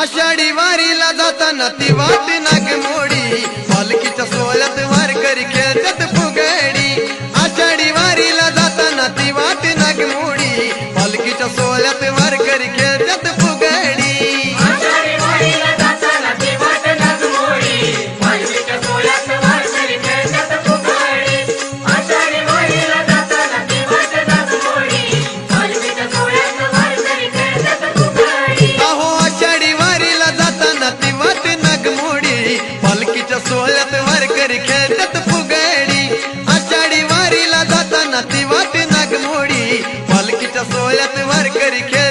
आषाढी वारीला जाताना ती वाट नाग मोडी पालखीच्या सोहळ्यात सोहळ्यात वारकरी खेळतात फुगडी. आषाढी वारीला जाताना ती वाट नागमोडी. पालखीच्या सोहळ्यात वारकरी खेळ